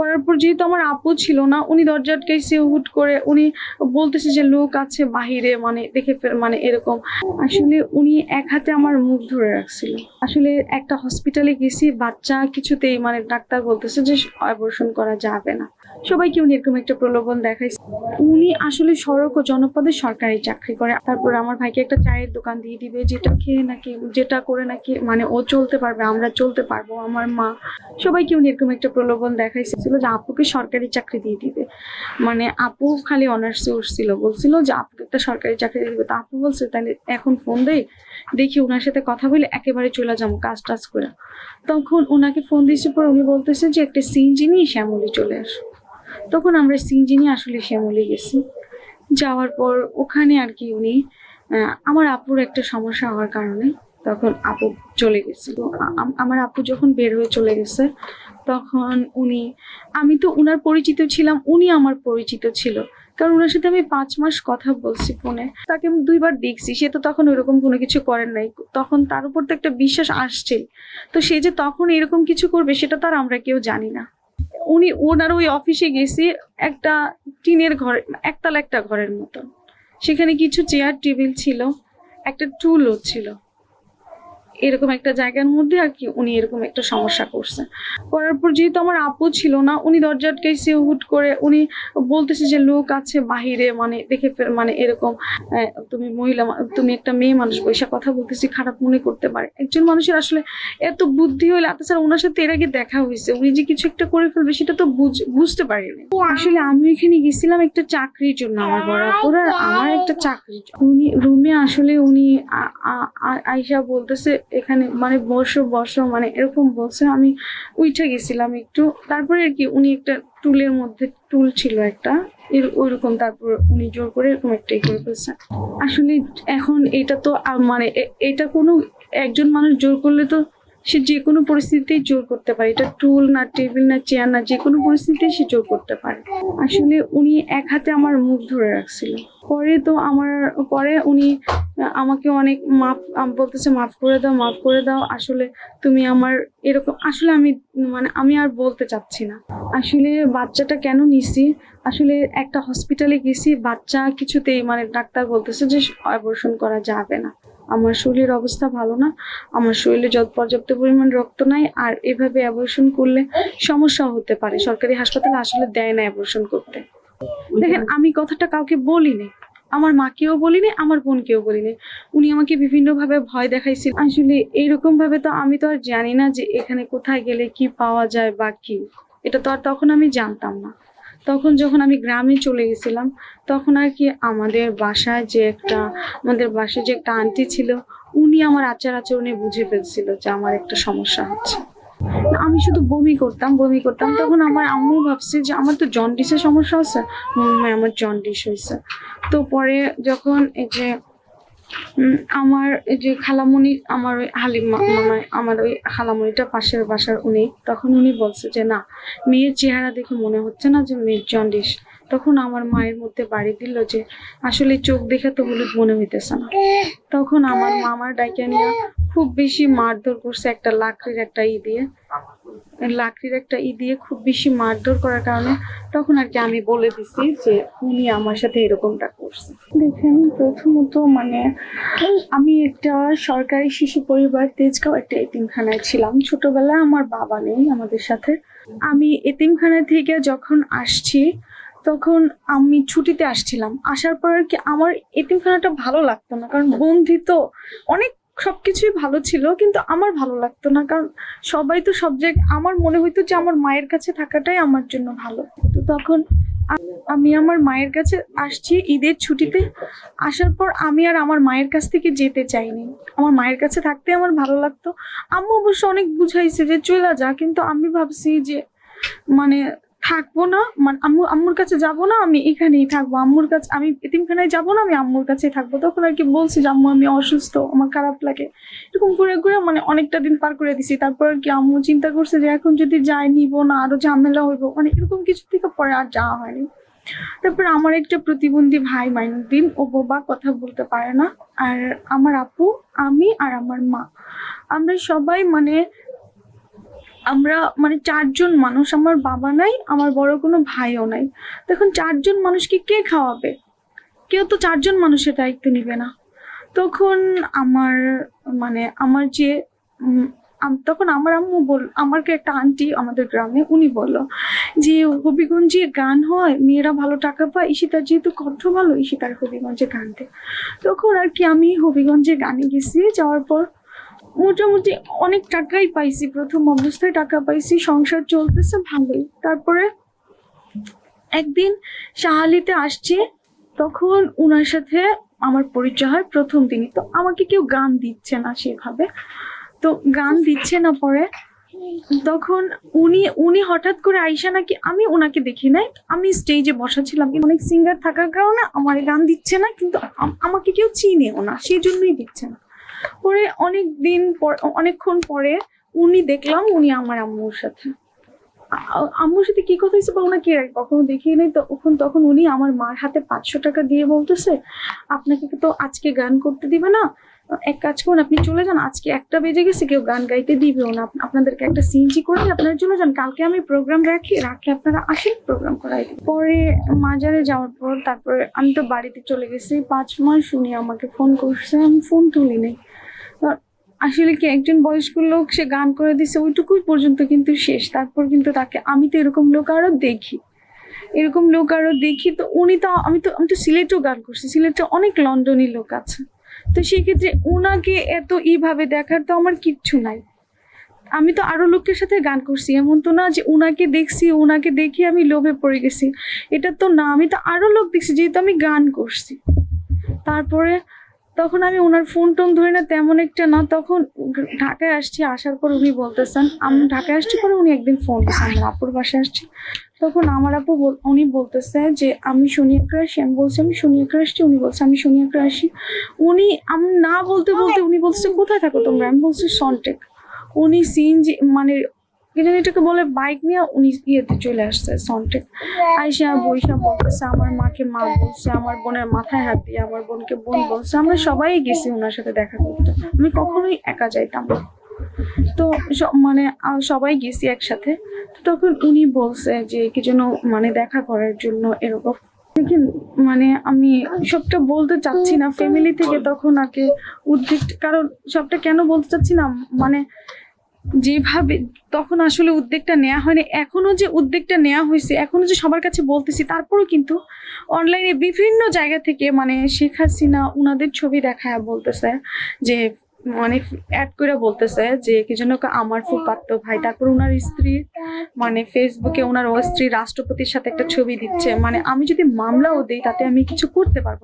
করার পর যেহেতু আমার আপু ছিল না, উনি দরজা আটকাইছে, হুট করে উনি বলতেছে যে, লোক আছে বাহিরে মানে দেখে মানে এরকম। আসলে উনি এক হাতে আমার মুখ ধরে রাখছিল। আসলে একটা হসপিটালে গেছি, বাচ্চা কিছুতেই মানে ডাক্তার বলতেছে যে অপারেশন করা যাবে না। সবাইকে উনি এরকম একটা প্রলোভন দেখাইছে। উনি আসলে সড়ক ও জনপদে সরকারি চাকরি করে। তারপর আমার ভাইকে একটা চায়ের দোকান দিয়ে দিবে, যেটা খেয়ে নাকি, যেটা করে নাকি মানে ও চলতে পারবে, আমরা চলতে পারব, আমার মা। সবাইকে উনি এরকম একটা প্রলোভন দেখাইছিল যে আপুকে সরকারি চাকরি দিয়ে দিবে। মানে আপু খালি অনার্সে উঠছিল, বলছিল যে আপুকে একটা সরকারি চাকরি দিয়ে দিবে। তো আপু বলছে, তাহলে এখন ফোন দেই, দেখি ওনার সাথে কথা বলে একেবারে চলে যাব কাজ টাজ করে। তখন ওনাকে ফোন দিয়েছে পর উনি বলতেছে যে, একটা সিনজি নিয়ে শ্যামলি চলে আসো। তখন আমরা সিনজি নিয়ে আসলে শ্যামলি গেছি। যাওয়ার পর ওখানে আর কি উনি আমার আপুর একটা সমস্যা হওয়ার কারণে তখন আপু চলে গেছে তো আ- আম- আমার আপু যখন বের হয়ে চলে গেছে তখন উনি, আমি তো উনার পরিচিত ছিলাম, উনি আমার পরিচিত ছিল। কারণ ওনার সাথে আমি পাঁচ মাস কথা বলছি ফোনে। তাকে আমি দুইবার দেখছি, সে তো তখন ওইরকম কোনো কিছু করেন নাই। তখন তার উপর তো একটা বিশ্বাস আসছে তো সে যে তখন এরকম কিছু করবে, সেটা তার আমরা কেউ জানি না। উনি ওনার ওই অফিসে গেছি একটা টিনের ঘর, একতলা একটা ঘরের মতো সেখানে কিছু চেয়ার, টেবিল ছিল, একটা টুলও ছিল। এরকম একটা জায়গার মধ্যে আর কি উনি এরকম একটা সমস্যা করছেন করার পর যেহেতু আমার আপু ছিল না উনি দরজা আটকাইছে হুট করে উনি বলতেছে যে লোক আছে বাহিরে মানে দেখে মানে এরকম তুমি মহিলা তুমি একটা মেয়ে মানুষ বৈশা কথা বলতেছি খারাপ মনে করতে পারে। একজন মানুষের আসলে এত বুদ্ধি হলে তাছাড়া ওনার সাথে এর আগে দেখা হয়েছে উনি যে কিছু একটা করে ফেলবে সেটা তো বুঝ- বুঝতে পারিনি। আসলে আমি এখানে গেছিলাম একটা চাকরির জন্য আমার বড় আর আমার একটা চাকরি উনি রুমে আসলে উনি আইসা বলতেছে এখানে মানে বসো বসো মানে এরকম বলছে। আমি উঠে গেছিলাম একটু। তারপরে আর কি উনি একটা টুলের মধ্যে, টুল ছিল একটা। এর- ওইরকম তারপর উনি জোর করে এরকম একটাই করে ফেলছে। আসলে এখন এটা তো মানে এটা কোনো একজন মানুষ জোর করলে তো সে যে কোনো পরিস্থিতিতেই জোর করতে পারে। এটা টুল না টেবিল না চেয়ার না যে কোনো পরিস্থিতিতে সে জোর করতে পারে। আসলে উনি এক হাতে আমার মুখ ধরে রাখছিল। পরে তো আমার, পরে উনি আমাকে অনেক মাফ বলতেছে, মাফ করে দাও, মাফ করে দাও। আসলে তুমি আমার এরকম, আসলে আমি মানে আমি আর বলতে চাচ্ছি না। আসলে বাচ্চাটা কেন নিছি? আসলে একটা হসপিটালে গেছি, বাচ্চা কিছুতেই মানে ডাক্তার বলতেছে যে অপারেশন করা যাবে না। আমার শরীরের অবস্থা ভালো না, আমার শরীরে যত পর্যাপ্ত পরিমাণ রক্ত নাই, আর এভাবে অ্যাবর্শন করলে সমস্যা হতে পারে। সরকারি হাসপাতালে আসলে দেয় না অ্যাবর্শন করতে। দেখেন, আমি কথাটা কাউকে বলিনি, আমার মাকেও বলিনি, আমার বোনকেও বলিনি। উনি আমাকে বিভিন্নভাবে ভয় দেখাইছিল। আসলে এইরকম ভাবে তো আমি তো আর জানি না যে এখানে কোথায় গেলে কি পাওয়া যায় বা কি। এটা তো আর তখন আমি জানতাম না। তখন যখন আমি গ্রামে চলে গেছিলাম, তখন আর কি আমাদের বাসায় যে একটা, আমাদের বাসায় যে একটা আন্টি ছিল, উনি আমার আচার আচরণে বুঝে ফেলছিল যে আমার একটা সমস্যা হচ্ছে। আমি শুধু বমি করতাম বমি করতাম, তখন আমার আম্মু ভাবছে যে আমার তো জন্ডিসের সমস্যা হচ্ছে মনে আমার জন্ডিস হয়েছে। তো পরে যখন এই যে আমার যে খালামণি আমার ওই হালিম মা- মামাই আমার ওই খালামণিটা পাশের বাসার উনি, তখন উনি বলছে যে, না, মেয়ের চেহারা দেখে মনে হচ্ছে না যে মেয়ের জন্ডিস। তখন আমার মায়ের মধ্যে বাড়ি দিল যে, আসলে চোখ দেখে তো হলুদ মনে হইতেছে না। তখন আমার মামার ডাইকে নিয়ে খুব বেশি মারধর করছে একটা লাকড়ির একটা ই দিয়ে। লাকড়ির একটা ই দিয়ে খুব বেশি মারধর করার কারণে তখন আর কি আমি বলে দিছি যে উনি আমার সাথে এরকমটা করছে। দেখেন, প্রথমত মানে আমি একটা সরকারি শিশু পরিবার তেজগাঁও একটা এতিমখানায় ছিলাম। ছোটবেলায় আমার বাবা নেই আমাদের সাথে। আমি এতিমখানা থেকে যখন আসছি, তখন আমি ছুটিতে আসছিলাম। আসার পর আর কি আমার এতিমখানাটা ভালো লাগতো না, কারণ বন্ধি তো অনেক সবকিছুই ভালো ছিল, কিন্তু আমার ভালো লাগতো না, কারণ সবাই তো সব জায়গায় আমার মনে হইতো যে আমার মায়ের কাছে থাকাটাই আমার জন্য ভালো। তো তখন আমি আমার মায়ের কাছে আসছি ঈদের ছুটিতে, আসার পর আমি আর আমার মায়ের কাছ থেকে যেতে চাইনি। আমার মায়ের কাছে থাকতে আমার ভালো লাগতো। আম্মু অবশ্য অনেক বুঝাইছে যে চলে যা। কিন্তু আমি ভাবছি যে মানে থাকব না মানে আম্মু, আম্মুর কাছে যাব না, আমি এখানেই থাকব। আম্মুর কাছে, আমি এতিমখানায় যাব না, আমি আম্মুর কাছে থাকব। তখন আর কি বলছি যে, আম্মু, আমি অসুস্থ, আমার খারাপ লাগে। এরকম ঘুরে ঘুরে মানে অনেকটা দিন পার করে দিছি। তারপর আর কি আম্মু চিন্তা করছে যে, এখন যদি যাই, নিব না, আরও ঝামেলা হইব। মানে এরকম কিছু থেকে পরে আর যাওয়া হয়নি। তারপর আমার একটা প্রতিবন্ধী ভাই মাইনুদ্দিন ও বোবা কথা বলতে পারে না। আর আমার আপু, আমি আর আমার মা। আমরা সবাই মানে আমরা মানে চারজন মানুষ, আমার বাবা নাই, আমার বড় কোনো ভাইও নাই। তখন চারজন মানুষকে কে খাওয়াবে? কেউ তো চারজন মানুষের দায়িত্ব নিবে না। তখন আমার মানে আমার যে তখন আমার আম্মু বল, আমাকে একটা আন্টি আমাদের গ্রামে, উনি বলল যে, হবিগঞ্জে গান হয়, মেয়েরা ভালো টাকা পায় ঈশিতার যেহেতু কণ্ঠ ভালো, ঈশিতার হবিগঞ্জে গান দেয় তখন আর কি আমি হবিগঞ্জে গানে গেছি, যাওয়ার পর মোটামুটি অনেক টাকাই পাইছি, প্রথম অবস্থায় টাকা পাইছি, সংসার চলতেছে ভালোই। তারপরে একদিন শাহালিতে আসছি, তখন উনার সাথে আমার পরিচয় হয় প্রথম দিনই। তো আমাকে কেউ গান দিচ্ছে না সেভাবে। তো গান দিচ্ছে না পরে। তখন উনি উনি হঠাৎ করে আইসা নাকি আমি ওনাকে দেখি নাই। আমি স্টেজে বসা ছিলাম অনেক সিঙ্গার থাকার কারণে আমার গান দিচ্ছে না, কিন্তু আমাকে কেউ চিনেও না, সেই জন্যই দিচ্ছে না। পরে অনেক দিন পর অনেকক্ষণ পরে উনি দেখলাম উনি আমার আম্মুর সাথে। আম্মুর সাথে কি কথা হয়েছে বা ওনাকে কখনো দেখিয়ে নেই তখন তখন উনি আমার মার হাতে পাঁচশো টাকা দিয়ে বলতেছে, আপনাকে তো আজকে গান করতে দিবে না। এক কাজ করুন, আপনি চলে যান। আজকে একটা বেজে গেছে, কেউ গান গাইতে দিবেও না। আপনাদেরকে একটা সিনজি করে আপনারা চলে যান। কালকে আমি প্রোগ্রাম রাখি রাখি আপনারা আসেন প্রোগ্রাম করাই। পরে মাজারে যাওয়ার পর তারপরে আমি তো বাড়িতে চলে গেছি। পাঁচ মাস উনি আমাকে ফোন করছে, আমি ফোন তুলি নাই আসলে কি একজন বয়স্ক লোক, সে গান করে দিছে, ওইটুকুই পর্যন্ত কিন্তু শেষ। তারপর কিন্তু তাকে আমি তো এরকম লোক আরও দেখি। এরকম লোক আরও দেখি, তো উনি তো, আমি তো আমি তো সিলেটেও গান করছি। সিলেটে অনেক লন্ডনী লোক আছে। তো সেক্ষেত্রে ওনাকে এত ইভাবে দেখার তো আমার কিচ্ছু নাই। আমি তো আরও লোকের সাথে গান করছি। এমন তো না যে ওনাকে দেখছি ওনাকে দেখে আমি লোভে পড়ে গেছি। এটা তো না, আমি তো আরও লোক দেখছি যেহেতু আমি গান করছি। তারপরে তখন আমি ওনার ফোন টোন ধরে না, তেমন একটা না। তখন ঢাকায় আসছি, আসার পর উনি বলতেছেন, আমি, ঢাকায় আসছি পরে উনি একদিন ফোন দিয়েছেন, আমার আপুর বাসায় আসছি। তখন আমার আপু উনি বলতেছে যে, আমি শনিয়াকড়া আসি আমি বলছি, আমি শনিয়াকড়া আসছি উনি বলছে, আমি শনিয়াকড়া আসি উনি, আমি, না বলতে বলতে উনি বলছে কোথায় থাকো তোমরা? আমি বলছি সনটেক উনি সিএনজি মানে কি এটাকে বলে বাইক নিয়ে উনি ইয়েতে চলে আসছে সনটেক আইসা বৈশা বলতেছে আমার মাকে মা বলছে আমার বোনের মাথায় হাত দিয়ে আমার বোনকে বোন বলছে আমরা সবাই গেছি ওনার সাথে দেখা করতে। আমি কখনোই একা যাইতাম না। তো মানে সবাই গেছি একসাথে। তো তখন উনি বলছে যে কি যেন মানে দেখা করার জন্য এরকম। দেখেন মানে আমি সবটা বলতে চাচ্ছি না। ফ্যামিলি থেকে তখন আগে উদ্বেগ কারণ সবটা কেন বলতে চাচ্ছি না? মানে যেভাবে তখন আসলে উদ্যোগটা নেওয়া হয়নি। এখনও যে উদ্যোগটা নেওয়া হয়েছে এখনও যে সবার কাছে বলতেছি, তারপরেও কিন্তু অনলাইনে বিভিন্ন জায়গা থেকে মানে শেখ হাসিনা ওনাদের ছবি দেখায় বলতেছে, যে মানে অ্যাড করে বলতেছে যে, কি যেন আমার ফুপাত্ত ভাই। তারপর ওনার স্ত্রী মানে ফেসবুকে ওনার স্ত্রী রাষ্ট্রপতির সাথে একটা ছবি দিচ্ছে। মানে আমি যদি মামলাও দিই, তাতে আমি কিছু করতে পারব।